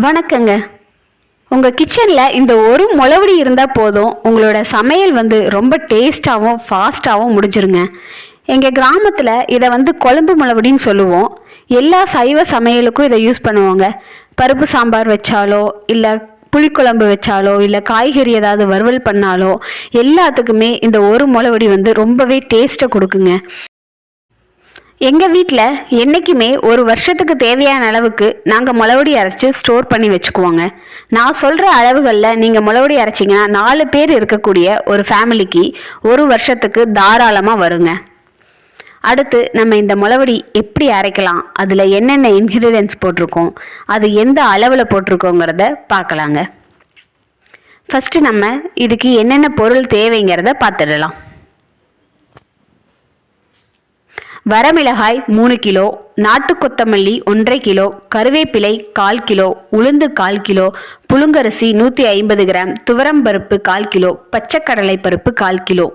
வணக்கங்க. உங்கள் கிச்சனில் இந்த ஒரு முளவடி இருந்தால் போதும். உங்களோட சமையல் வந்து ரொம்ப டேஸ்ட்டாகவும் ஃபாஸ்ட்டாகவும் முடிஞ்சிருங்க. எங்கள் கிராமத்தில் இதை வந்து குழம்பு முளவடின்னு சொல்லுவோம். எல்லா சைவ சமையலுக்கும் இதை யூஸ் பண்ணுவாங்க. பருப்பு சாம்பார் வச்சாலோ இல்லை புளிக்குழம்பு வச்சாலோ இல்லை காய்கறி ஏதாவது வறுவல் பண்ணாலோ எல்லாத்துக்குமே இந்த ஒரு முளவடி வந்து ரொம்பவே டேஸ்ட்டை கொடுக்குங்க. எங்கள் வீட்டில் என்றைக்குமே ஒரு வருஷத்துக்கு தேவையான அளவுக்கு நாங்கள் முளவடி அரைச்சி ஸ்டோர் பண்ணி வச்சுக்குவோங்க. நான் சொல்கிற அளவுகளில் நீங்கள் முளவடி அரைச்சிங்கன்னா நாலு பேர் இருக்கக்கூடிய ஒரு ஃபேமிலிக்கு ஒரு வருஷத்துக்கு தாராளமாக வருங்க. அடுத்து நம்ம இந்த முளவடி எப்படி அரைக்கலாம் அதில் என்னென்ன இன்க்ரீடியன்ஸ் போட்டிருக்கோம் அது எந்த அளவில் போட்டிருக்கோங்கிறத பார்க்கலாங்க. ஃபஸ்ட்டு நம்ம இதுக்கு என்னென்ன பொருள் தேவைங்கிறத பார்த்துடலாம். வரமிளகாய் மூணு கிலோ நாட்டு கொத்தமல்லி ஒன்றரை கிலோ கருவேப்பிலை கால் கிலோ உளுந்து கால் கிலோ புழுங்கரிசி நூற்றி ஐம்பது கிராம் துவரம்பருப்பு கால் கிலோ பச்சைக்கடலை பருப்பு கால் கிலோ.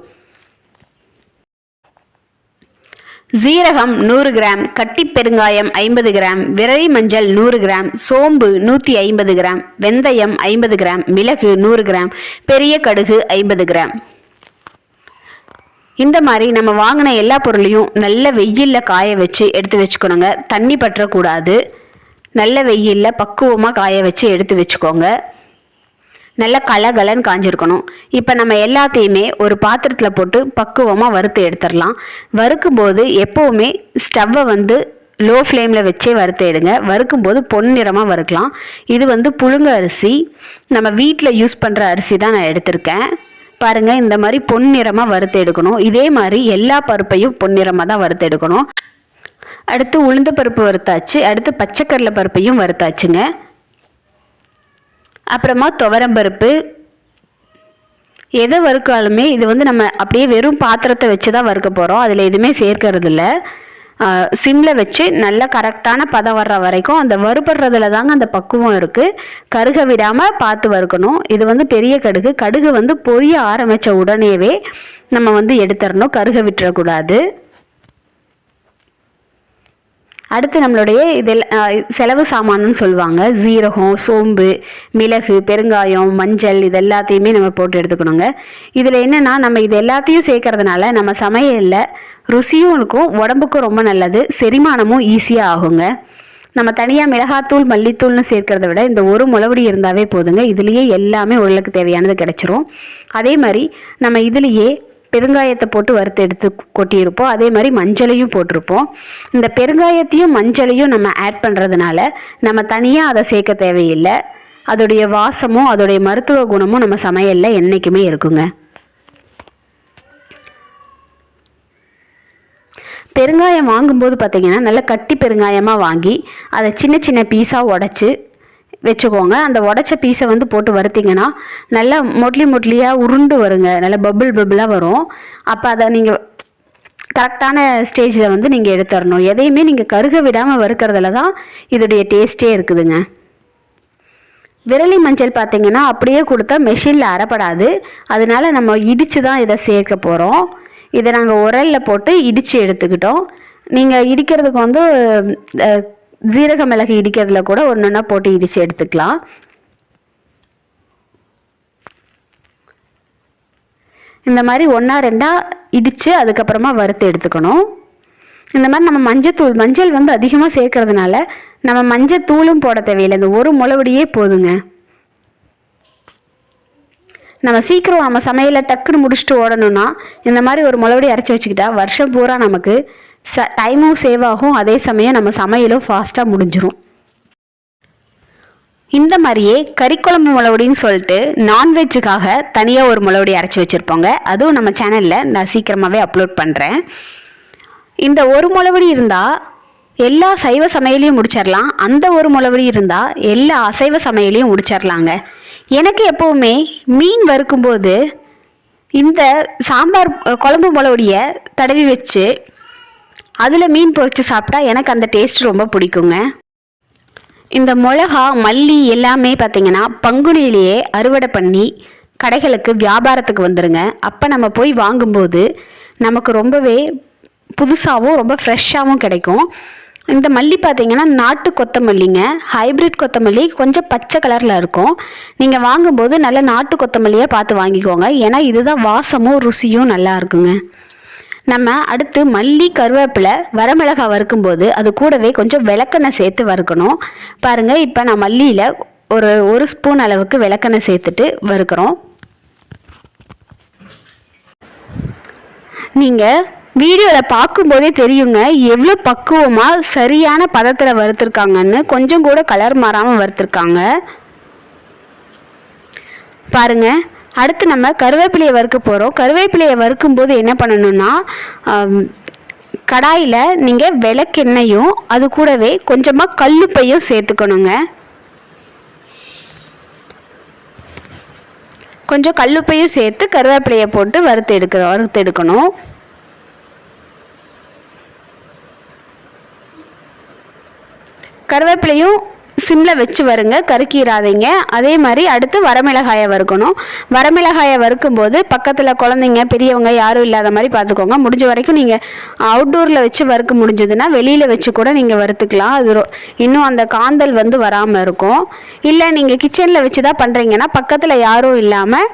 ஜீரகம் நூறு கிராம் கட்டி பெருங்காயம் ஐம்பது கிராம் விரவி மஞ்சள் நூறு கிராம் சோம்பு நூற்றி ஐம்பது கிராம் வெந்தயம் ஐம்பது கிராம் மிளகு நூறு கிராம் பெரிய கடுகு ஐம்பது கிராம். இந்த மாதிரி நம்ம வாங்கின எல்லா பொருளையும் நல்ல வெயிலில் காய வச்சு எடுத்து வச்சுக்கணுங்க. தண்ணி பற்றக்கூடாது. நல்ல வெயிலில் பக்குவமாக காய வச்சு எடுத்து வச்சுக்கோங்க. நல்ல கலகலன்னு காஞ்சிருக்கணும். இப்போ நம்ம எல்லாத்தையுமே ஒரு பாத்திரத்தில் போட்டு பக்குவமாக வறுத்து எடுத்துடலாம். வறுக்கும்போது எப்போவுமே ஸ்டவ்வை வந்து லோ ஃப்ளேமில் வச்சே வறுத்து எடுங்க. வறுக்கும்போது பொன்னிறமாக வறுக்கலாம். இது வந்து புழுங்க அரிசி. நம்ம வீட்டில் யூஸ் பண்ணுற அரிசி தான் நான் எடுத்திருக்கேன். பாருங்க இந்த மாதிரி பொன்னிறமாக வறுத்து எடுக்கணும். இதே மாதிரி எல்லா பருப்பையும் பொன்னிறமாக தான் வறுத்து எடுக்கணும். அடுத்து உளுந்த பருப்பு வறுத்தாச்சு. அடுத்து பச்சைக்கடலை பருப்பையும் வறுத்தாச்சுங்க. அப்புறமா துவரம்பருப்பு எதை வறுக்காலுமே இது வந்து நம்ம அப்படியே வெறும் பாத்திரத்தை வச்சு தான் வறுக்க போகிறோம் அதில் எதுவுமே சேர்க்கறதில்ல. சிம்மில் வச்சு நல்லா கரெக்டான பதம் வர்ற வரைக்கும் அந்த வறுபடுறதுல தாங்க அந்த பக்குவம் இருக்குது கருக விடாமல் பார்த்து வறுக்கணும். இது வந்து பெரிய கடுகு. கடுகு வந்து பொரிய ஆரம்பித்த உடனேவே நம்ம வந்து எடுத்துடணும். கருக விட்டுறக்கூடாது. அடுத்து நம்மளுடைய இதில் செலவு சாமானுன்னு சொல்லுவாங்க. ஜீரகம் சோம்பு மிளகு பெருங்காயம் மஞ்சள் இது எல்லாத்தையுமே நம்ம போட்டு எடுத்துக்கணுங்க. இதில் என்னென்னா நம்ம இது எல்லாத்தையும் சேர்க்கறதுனால நம்ம சமையலில் ருசியும் இருக்கும் உடம்புக்கும் ரொம்ப நல்லது செரிமானமும் ஈஸியாக ஆகுங்க. நம்ம தனியாக மிளகாத்தூள் மல்லித்தூள்னு சேர்க்கிறத விட இந்த ஒரு முளவடி இருந்தாவே போதுங்க. இதுலேயே எல்லாமே உடலுக்கு தேவையானது கிடச்சிரும். அதே மாதிரி நம்ம இதுலேயே பெருங்காயத்தை போட்டு வறுத்து எடுத்து கொட்டியிருப்போம். அதே மாதிரி மஞ்சளையும் போட்டிருப்போம். இந்த பெருங்காயத்தையும் மஞ்சளையும் நம்ம ஆட் பண்ணுறதுனால நம்ம தனியாக அதை சேர்க்க தேவையில்லை. அதோடைய வாசமும் அதோடைய மருத்துவ குணமும் நம்ம சமையலில் என்றைக்குமே இருக்குங்க. பெருங்காயம் வாங்கும்போது பார்த்திங்கன்னா நல்ல கட்டி பெருங்காயமாக வாங்கி அதை சின்ன சின்ன பீஸாக உடச்சி வச்சுக்கோங்க. அந்த உடச்ச பீஸை வந்து போட்டு வறுத்திங்கன்னா நல்லா மொட்லி மொட்லியாக உருண்டு வருங்க. நல்லா பபுள் பபுளாக வரும். அப்போ அதை நீங்கள் கரெக்டான ஸ்டேஜில் வந்து நீங்கள் எடுத்துடணும். எதையுமே நீங்கள் கருக விடாமல் வறுக்கிறதுல தான் இதோடைய டேஸ்ட்டே இருக்குதுங்க. விரலி மஞ்சள் பார்த்தீங்கன்னா அப்படியே கொடுத்தா மெஷினில் அறப்படாது. அதனால நம்ம இடித்து தான் இதை சேர்க்க போகிறோம் இதை நாங்கள் உரலில் போட்டு இடித்து எடுத்துக்கிட்டோம். நீங்கள் இடிக்கிறதுக்கு வந்து ஜீரக மிளகு இடிக்கிறதுல கூட ஒன்று ஒன்றா போட்டு இடித்து எடுத்துக்கலாம். இந்த மாதிரி ஒன்றா ரெண்டா இடித்து அதுக்கப்புறமா வறுத்து எடுத்துக்கணும். இந்த மாதிரி நம்ம மஞ்சத்தூள் மஞ்சள் வந்து அதிகமாக சேர்க்கறதுனால நம்ம மஞ்சத்தூளும் போட தேவையில்லை. இந்த ஒரு முளவடியே போதுங்க. நம்ம சீக்கிரம் நம்ம சமையலை டக்குன்னு முடிச்சுட்டு ஓடணும்னா இந்த மாதிரி ஒரு முளவடி அரைச்சி வச்சுக்கிட்டா வருஷம் பூரா நமக்கு ச டைமும் சேவ் ஆகும். அதே சமயம் நம்ம சமையலும் ஃபாஸ்ட்டாக முடிஞ்சிடும் இந்த மாதிரியே கறிக்குழம்பு முளவடின்னு சொல்லிட்டு நான்வெஜ்ஜுக்காக தனியாக ஒரு முளவடி அரைச்சி வச்சுருப்போங்க. அதுவும் நம்ம சேனலில் நான் சீக்கிரமாகவே அப்லோட் பண்ணுறேன் இந்த ஒரு முளவடி இருந்தால் எல்லா சைவ சமையலையும் முடிச்சிடலாம் அந்த ஒரு முளவடி இருந்தால் எல்லா அசைவ சமையலையும் முடிச்சிடலாங்க எனக்கு எப்போவுமே மீன் வறுக்கும்போது இந்த சாம்பார் குழம்பு முளவடியை தடவி வச்சு அதில் மீன் பொறிச்சு சாப்பிட்டா எனக்கு அந்த டேஸ்ட் ரொம்ப பிடிக்குங்க. இந்த மிளகா மல்லி எல்லாமே பார்த்தீங்கன்னா பங்குனியிலேயே அறுவடை பண்ணி கடைகளுக்கு வியாபாரத்துக்கு வந்துடுங்க அப்போ நம்ம போய் வாங்கும்போது நமக்கு ரொம்பவே புதுசாகவும் ரொம்ப ஃப்ரெஷ்ஷாகவும் கிடைக்கும். இந்த மல்லி பார்த்தீங்கன்னா நாட்டு கொத்தமல்லிங்க. ஹைப்ரிட் கொத்தமல்லி கொஞ்சம் பச்சை கலரில் இருக்கும். நீங்கள் வாங்கும்போது நல்ல நாட்டு கொத்தமல்லியாக பார்த்து வாங்கிக்கோங்க. ஏன்னா இதுதான் வாசமும் ருசியும் நல்லா இருக்குங்க. நம்ம அடுத்து மல்லி கருவேப்பிலை வரமிளகாய் வறுக்கும்போது அது கூடவே கொஞ்சம் விளக்கெண்ணெய் சேர்த்து வறுக்கணும். பாருங்கள் இப்போ நான் மல்லியில் ஒரு ஒரு ஸ்பூன் அளவுக்கு விளக்கெண்ணெய் சேர்த்துட்டு வறுக்கிறோம். நீங்கள் வீடியோவில் பார்க்கும்போதே தெரியுங்க எவ்வளோ பக்குவமாக சரியான பதத்தில் வறுத்துருக்காங்கன்னு. கொஞ்சம் கூட கலர் மாறாமல் வறுத்துருக்காங்க. பாருங்கள் அடுத்து நம்ம கருவேப்பிலையை வறுக்க போகிறோம் கருவேப்பிலையை வறுக்கும்போது என்ன பண்ணணும்னா கடாயில் நீங்கள் விளக்கெண்ணையும் அது கூடவே கொஞ்சமாக கல்லுப்பையும் சேர்த்துக்கணுங்க. கொஞ்சம் கல்லுப்பையும் சேர்த்து கருவேப்பிலையை போட்டு வறுத்து எடுக்க வறுத்து எடுக்கணும். கருவேப்பிலையும் சிம்மில் வச்சு வருங்க கருக்கீராதீங்க அதே மாதிரி அடுத்து வரமிளகாயை வறுக்கணும். வரமிளகாயை வறுக்கும்போது பக்கத்தில் குழந்தைங்க பெரியவங்க யாரும் இல்லாத மாதிரி பார்த்துக்கோங்க. முடிஞ்ச வரைக்கும் நீங்கள் அவுட்டோரில் வச்சு வறுக்க முடிஞ்சதுன்னா வெளியில் வச்சு கூட நீங்கள் வறுத்துக்கலாம். அது இன்னும் அந்த காந்தல் வந்து வராமல் இருக்கும். இல்லை நீங்கள் கிச்சனில் வச்சு தான் பண்ணுறீங்கன்னா பக்கத்தில் யாரும் இல்லாமல்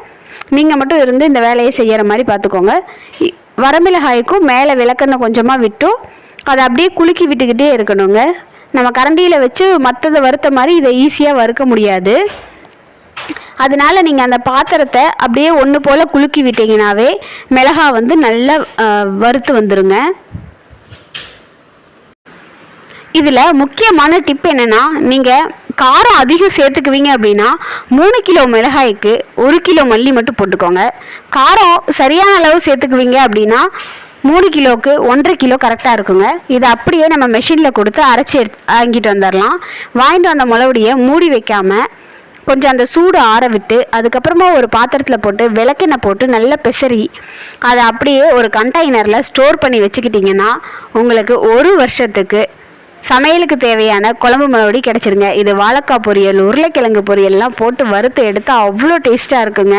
நீங்கள் மட்டும் இருந்து இந்த வேலையை செய்கிற மாதிரி பார்த்துக்கோங்க. இ- வரமிளகாய்க்கும் மேலே விளக்கெண்ணெய் கொஞ்சமாக விட்டும். அதை அப்படியே குலுக்கி விட்டுக்கிட்டே இருக்கணுங்க. நம்ம கரண்டியில் வச்சு மற்றதை வறுத்த மாதிரி இதை ஈஸியாக வறுக்க முடியாது. அதனால நீங்கள் அந்த பாத்திரத்தை அப்படியே ஒன்று போல் குலுக்கி விட்டீங்கனாவே மிளகா வந்து நல்லா வறுத்து வந்துடுங்க இதில் முக்கியமான டிப் என்னென்னா நீங்கள் காரம் அதிகம் சேர்த்துக்குவீங்க அப்படின்னா மூணு கிலோ மிளகாய்க்கு ஒரு கிலோ மல்லி மட்டும் போட்டுக்கோங்க. காரம் சரியான அளவு சேர்த்துக்குவீங்க அப்படின்னா மூணு கிலோவுக்கு ஒன்றரை கிலோ கரெக்டாக இருக்குங்க. இதை அப்படியே நம்ம மெஷினில் கொடுத்து அரைச்சி எடுத்து வாங்கிட்டு வந்துடலாம். வாங்கிட்டு வந்த முளவுடியை மூடி வைக்காமல் கொஞ்சம் அந்த சூடு ஆற விட்டு அதுக்கப்புறமா ஒரு பாத்திரத்தில் போட்டு விளக்கெண்ணெய் போட்டு நல்லா பெசரி அதை அப்படியே ஒரு கண்டெய்னரில் ஸ்டோர் பண்ணி வச்சுக்கிட்டிங்கன்னா உங்களுக்கு ஒரு வருஷத்துக்கு சமையலுக்கு தேவையான குழம்பு மறுபடி கிடச்சிருங்க. இது வாழைக்காய் பொரியல் உருளைக்கிழங்கு பொரியல்லாம் போட்டு வறுத்து எடுத்தால் அவ்வளோ டேஸ்ட்டாக இருக்குங்க.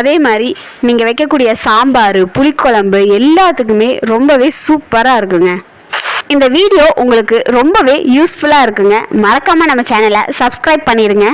அதே மாதிரி நீங்கள் வைக்கக்கூடிய சாம்பார் புளிக்குழம்பு எல்லாத்துக்குமே ரொம்பவே சூப்பராக இருக்குங்க. இந்த வீடியோ உங்களுக்கு ரொம்பவே யூஸ்ஃபுல்லாக இருக்குங்க. மறக்காமல் நம்ம சேனலை சப்ஸ்கிரைப் பண்ணிடுங்க